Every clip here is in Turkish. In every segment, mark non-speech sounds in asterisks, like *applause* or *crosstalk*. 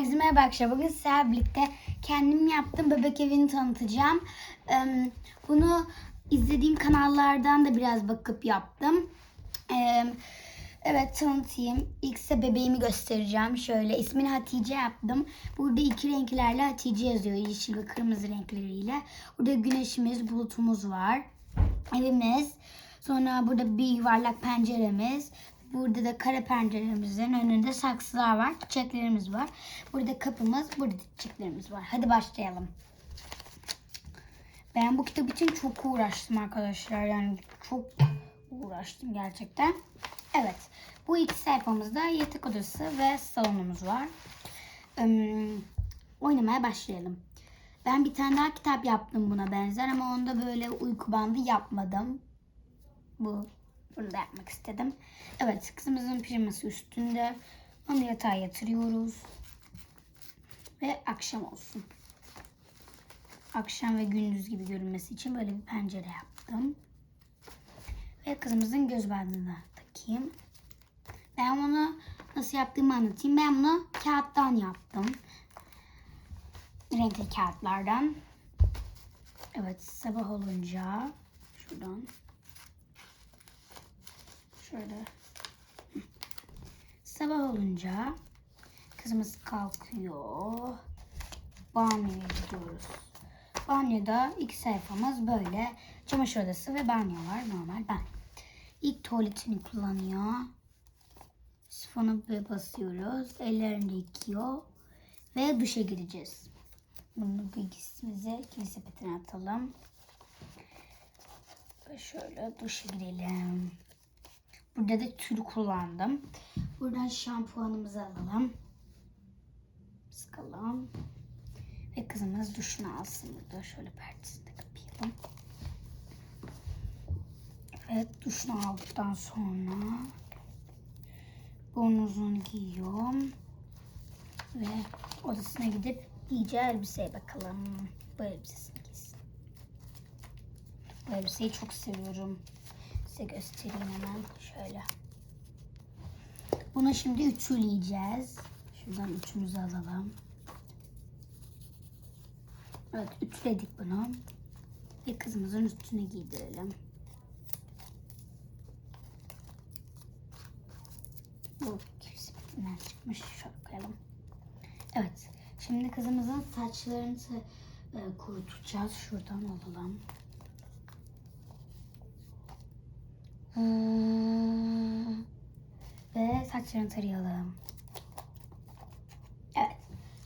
Herkese merhaba arkadaşlar. Bugün sizlerle birlikte kendim yaptığım bebek evini tanıtacağım. Bunu izlediğim kanallardan da biraz bakıp yaptım. Evet tanıtayım. İlk size bebeğimi göstereceğim. Şöyle ismini Hatice yaptım. Burada iki renklerle Hatice yazıyor. Yeşil ve kırmızı renkleriyle. Burada güneşimiz, bulutumuz var. Evimiz. Sonra burada bir yuvarlak penceremiz. Burada da kare penceremizin önünde saksılar var. Çiçeklerimiz var. Burada kapımız, burada da çiçeklerimiz var. Hadi başlayalım. Ben bu kitap için çok uğraştım arkadaşlar. Yani çok uğraştım gerçekten. Evet. Bu iki sayfamızda yatak odası ve salonumuz var. Ee, oynamaya başlayalım. Ben bir tane daha kitap yaptım buna benzer ama onda böyle uyku bandı yapmadım. Bu bunu da yapmak istedim. Evet kızımızın pijaması üstünde. Onu yatağa yatırıyoruz. Ve akşam olsun. Akşam ve gündüz gibi görünmesi için böyle bir pencere yaptım. Ve kızımızın göz bandını takayım. Ben bunu nasıl yaptığımı anlatayım. Ben bunu kağıttan yaptım. Renkli kağıtlardan. Evet sabah olunca şuradan şöyle sabah olunca kızımız kalkıyor. Banyoya gidiyoruz. Banyoda ilk sayfamız böyle çamaşır odası ve banyo var. Normal ben. İlk tuvaletini kullanıyor. Sifonu basıyoruz. Ellerini yıkıyor. Ve duşa gireceğiz. Bunu bilgisimizi kilise sepetine atalım. Ve şöyle duşa girelim. Burada da tür kullandım. Buradan şampuanımızı alalım. Sıkalım. Ve kızımız duşunu alsın burada. Şöyle perdesini de kapayalım. Evet duşunu aldıktan sonra bornozunu giyiyor. Ve odasına gidip iyice elbiseye bakalım. Bu elbisesini giysin. Bu elbiseyi çok seviyorum. Size göstereyim hemen. Şöyle. Bunu şimdi ütüleyeceğiz. Şuradan ütümüzü alalım. Evet ütüledik bunu. Ve kızımızın üstüne giydirelim. Bu sepetinden çıkmış. Şöyle koyalım. Evet. Şimdi kızımızın saçlarını e, kurutacağız. Şuradan alalım. Hmm. Ve saçlarını tarayalım. Evet.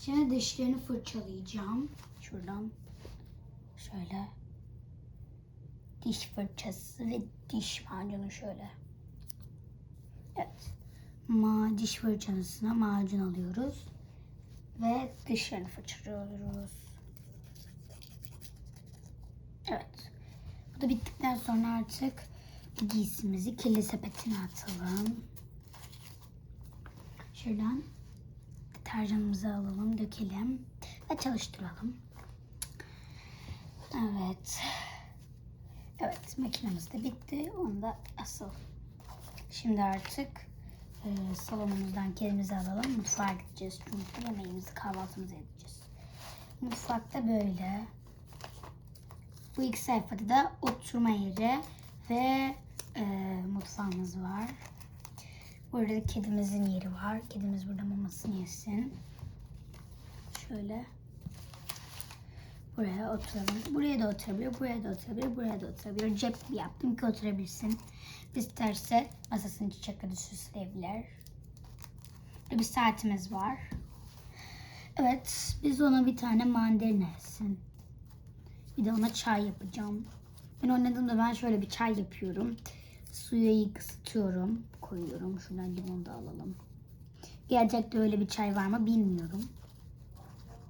Şimdi dişlerini fırçalayacağım. Şuradan şöyle diş fırçası ve diş macunu şöyle. Evet. Ma diş fırçasına macun alıyoruz ve dişlerini fırçalıyoruz. Evet. Bu da bittikten sonra artık giysimizi kirli sepetine atalım. Şuradan deterjanımızı alalım, dökelim ve çalıştıralım. Evet. Evet, makinemiz de bitti. Onu da asıl. Şimdi artık e, salonumuzdan kedimizi alalım. Mutfağa gideceğiz çünkü yemeğimizi, kahvaltımızı edeceğiz. Mutfakta böyle. Bu ilk sayfada da oturma yeri ve e, mutfağımız var. Burada da kedimizin yeri var. Kedimiz burada mamasını yesin. Şöyle. Buraya oturalım. Buraya da oturabilir, buraya da oturabilir, buraya da oturabilir. Cep yaptım ki oturabilsin. İsterse masasını çiçekle süsleyebilir. Burada bir saatimiz var. Evet, biz ona bir tane mandalina etsin. Bir de ona çay yapacağım. Ben oynadığımda ben şöyle bir çay yapıyorum. Suyu iyi ısıtıyorum. Koyuyorum. Şuradan limon da alalım. Gerçekte öyle bir çay var mı bilmiyorum.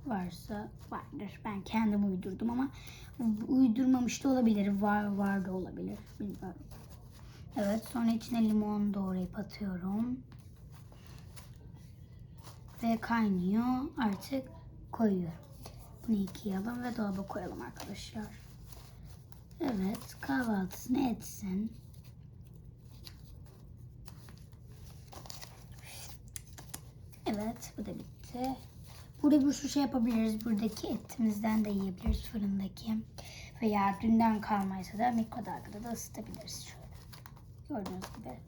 Varsa vardır. Ben kendim uydurdum ama uydurmamış da olabilir. Var var da olabilir. Bilmiyorum. Evet sonra içine limon doğrayıp atıyorum. Ve kaynıyor. Artık koyuyorum. Bunu yıkayalım ve dolaba koyalım arkadaşlar. Evet kahvaltısını etsin. Evet bu da bitti. Burada bir sürü şey yapabiliriz. Buradaki etimizden de yiyebiliriz fırındaki. Veya dünden kalmaysa da mikrodalgada da ısıtabiliriz şöyle. Gördüğünüz gibi.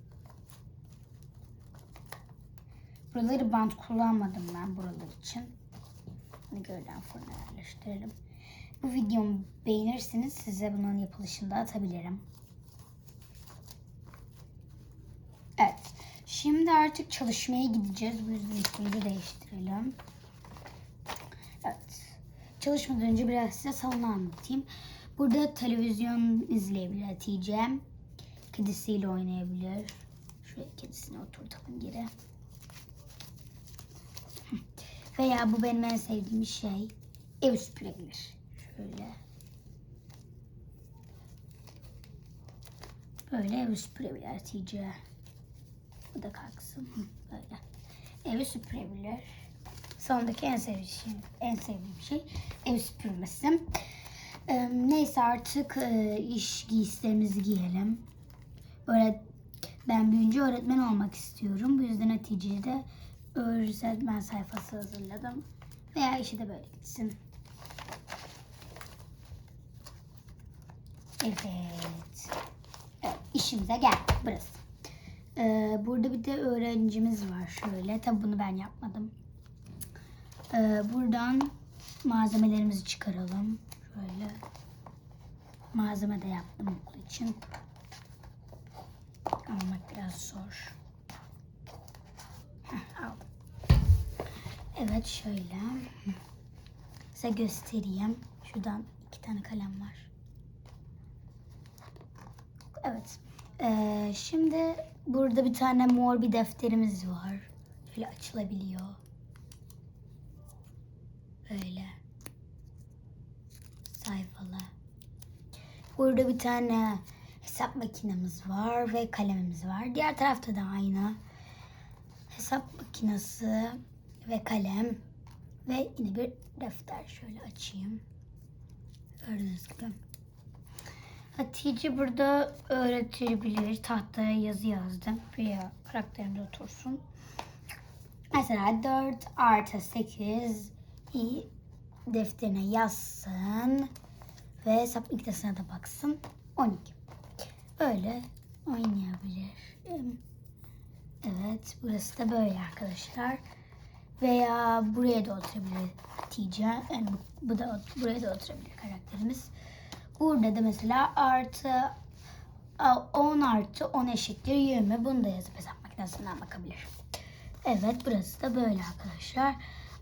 Buraları bant kullanmadım ben buralar için. Bunu gölden fırına yerleştirelim. Bu videomu beğenirseniz size bunun yapılışını da atabilirim. Evet. Şimdi artık çalışmaya gideceğiz. Bu yüzden üstümüzü değiştirelim. Evet. Çalışmadan önce biraz size salonu anlatayım. Burada televizyon izleyebilir Hatice. Kedisiyle oynayabilir. Şuraya kedisini oturtalım geri. Veya bu benim en sevdiğim şey. Ev süpürebilir. Şöyle. Böyle ev süpürebilir Hatice. Bu da kalksın. Böyle. Evi süpürebilir. Sondaki en sevdiğim şey, en sevdiğim şey ev süpürmesi. Ee, neyse artık e, iş giysilerimizi giyelim. Öğret ben büyüyünce öğretmen olmak istiyorum. Bu yüzden Hatice'ye de öğretmen sayfası hazırladım. Veya işi de böyle gitsin. Evet. evet işimize gel. Burası. Ee, burada bir de öğrencimiz var şöyle. Tabi bunu ben yapmadım. Ee, buradan malzemelerimizi çıkaralım. Şöyle. Malzeme de yaptım okul için. Almak biraz zor. Heh. Evet şöyle. Size göstereyim. Şuradan iki tane kalem var. Evet. Ee, şimdi burada bir tane mor bir defterimiz var. Şöyle açılabiliyor. Böyle. Sayfalı. Burada bir tane hesap makinemiz var ve kalemimiz var. Diğer tarafta da aynı. Hesap makinesi ve kalem ve yine bir defter. Şöyle açayım. Gördüğünüz gibi. Hatice burada öğretebilir. Tahtaya yazı yazdım. Buraya karakterimiz otursun. Mesela 4 artı 8 i- defterine yazsın. Ve hesap makinesine de baksın. 12. Öyle oynayabilir. Evet burası da böyle arkadaşlar. Veya buraya da oturabilir Hatice. Yani bu da buraya da oturabilir karakterimiz. Burada da mesela artı a, 10 artı 10 eşittir 20. Bunu da yazıp hesap makinesinden bakabilir. Evet burası da böyle arkadaşlar.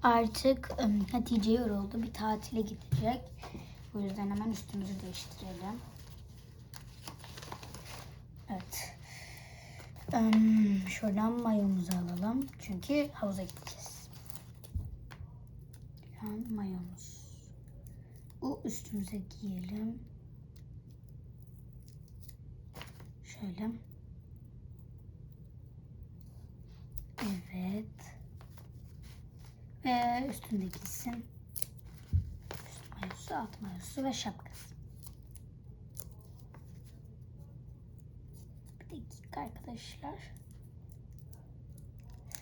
Artık Hatice yoruldu. Bir tatile gidecek. Bu yüzden hemen üstümüzü değiştirelim. Evet. Şuradan mayomuzu alalım. Çünkü havuza gideceğiz. Şu an mayomuz. Bu üstümüze giyelim. Şöyle. Evet. Ve üstünde gitsin. Üst mayosu, alt mayosu ve şapkası. Bir dakika arkadaşlar.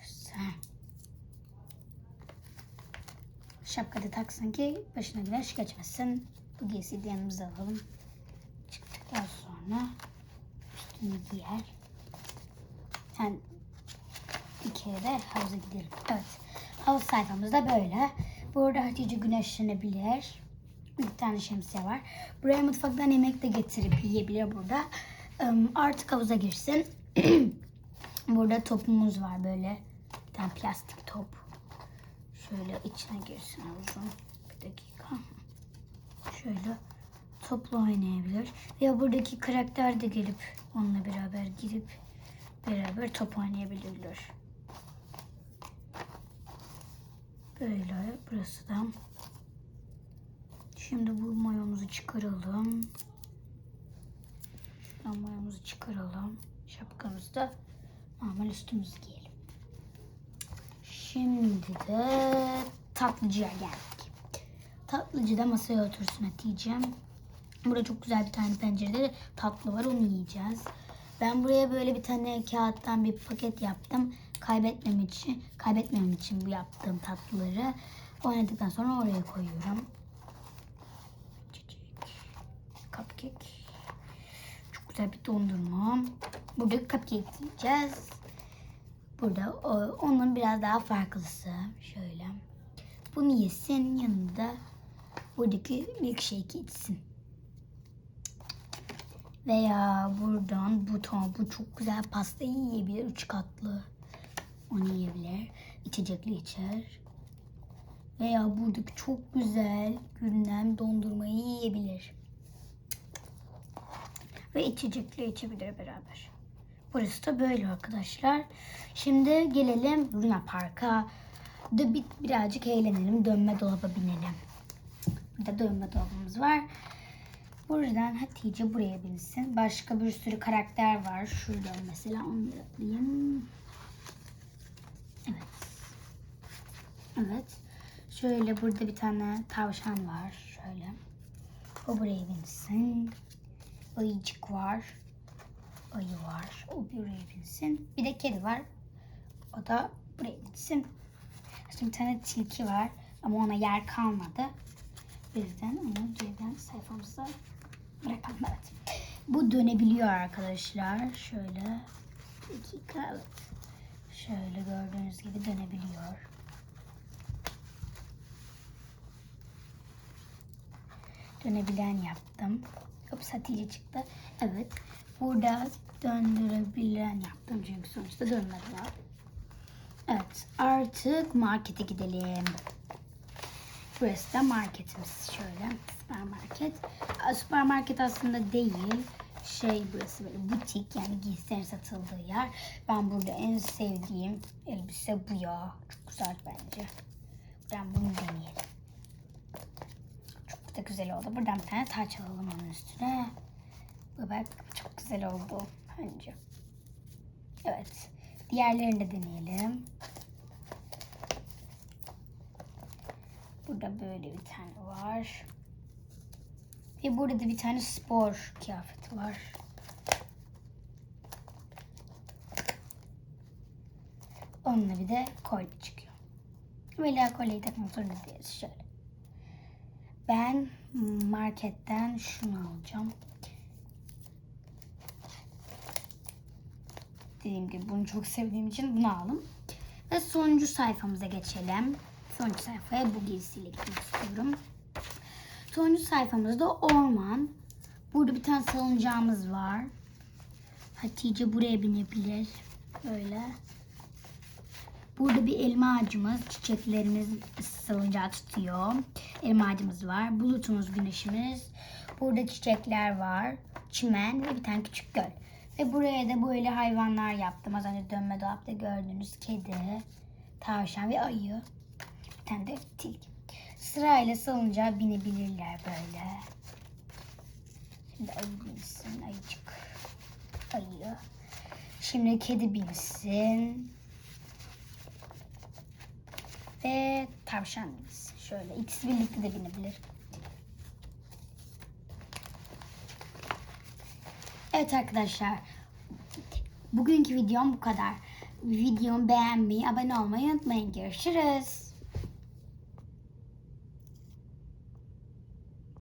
Güzel. Şapkada taksın ki başına güneş geçmesin. Bu giysiyi de yanımıza alalım. Çıktıktan sonra üstünü giyer. Sen bir kere de havuza gidelim. Evet. Havuz sayfamızda böyle. Burada Hatice güneşlenebilir. Bir tane şemsiye var. Buraya mutfaktan yemek de getirip yiyebilir burada. Artık havuza girsin. *clears throat* burada topumuz var böyle. Bir tane plastik top. Şöyle içine girsin havuzun. Bir dakika. Şöyle topla oynayabilir. Ya buradaki karakter de gelip onunla beraber girip beraber top oynayabilirler. Böyle burası da. Şimdi bu mayomuzu çıkaralım. Şuradan mayomuzu çıkaralım. Şapkamızı da normal üstümüzü giyelim. Şimdi de tatlıcıya geldik. Tatlıcıda masaya otursun Hatice'm. Burada çok güzel bir tane pencerede de tatlı var onu yiyeceğiz. Ben buraya böyle bir tane kağıttan bir paket yaptım. Kaybetmem için, kaybetmemem için bu yaptığım tatlıları. Oynadıktan sonra oraya koyuyorum. Çiçek. Cupcake. Çok güzel bir dondurma. Burada cupcake yiyeceğiz. Burada onun biraz daha farklısı. Şöyle. Bunu yesin yanında buradaki milkshake içsin. Veya buradan buton bu çok güzel pasta yiyebilir. Üç katlı. Onu yiyebilir. İçecekli içer. Veya buradaki çok güzel gündem dondurmayı yiyebilir. Ve içecekli içebilir beraber. Burası da böyle arkadaşlar. Şimdi gelelim Luna Park'a. Da bir, birazcık eğlenelim. Dönme dolaba binelim. Burada dönme dolabımız var. Buradan Hatice buraya binsin. Başka bir sürü karakter var. Şuradan mesela onları alayım. Evet. Evet. Şöyle burada bir tane tavşan var. Şöyle. O buraya binsin. Ayıcık var. Ayı var. O buraya binsin. Bir de kedi var. O da buraya binsin. Şimdi bir tane tilki var. Ama ona yer kalmadı. Yüzden onu geriden sayfamıza bırakalım. Evet. Bu dönebiliyor arkadaşlar. Şöyle. Dakika. Evet. Şöyle gördüğünüz gibi dönebiliyor. Dönebilen yaptım. Hop Hatice çıktı. Evet. Burada döndürebilen yaptım. Çünkü sonuçta dönmediler. Evet. Artık markete gidelim. Burası da marketimiz. Şöyle süpermarket. Süpermarket aslında değil. Şey burası böyle butik yani giysilerin satıldığı yer. Ben burada en sevdiğim elbise bu ya. Çok güzel bence. Ben bunu deneyelim. Çok da güzel oldu. Buradan bir tane taç alalım onun üstüne. Bak çok güzel oldu bence. Evet. Diğerlerini de deneyelim. Burada böyle bir tane var. Ve burada da bir tane spor kıyafeti var. Onunla bir de kolye çıkıyor. Böyle kolyeyi takmak zorunda değiliz. Şöyle. Ben marketten şunu alacağım. Dediğim gibi bunu çok sevdiğim için bunu aldım. Ve sonuncu sayfamıza geçelim. Sonuncu sayfaya bu giysiyle gitmek istiyorum. Sonuncu sayfamızda orman. Burada bir tane salıncağımız var. Hatice buraya binebilir. Böyle. Burada bir elma ağacımız, çiçeklerimiz salıncağı tutuyor. Elma ağacımız var. Bulutumuz, güneşimiz. Burada çiçekler var. Çimen ve bir tane küçük göl. Ve buraya da böyle hayvanlar yaptım. Az önce dönme dolapta gördüğünüz kedi, tavşan ve ayı. Bir tane de tilki. Sırayla salıncağa binebilirler böyle. Şimdi ayı binsin, ayıcık. Ayı. Şimdi kedi binsin. Ve tavşan binsin. Şöyle ikisi birlikte de binebilir. Evet arkadaşlar. Bugünkü videom bu kadar. Videomu beğenmeyi, abone olmayı unutmayın. Görüşürüz.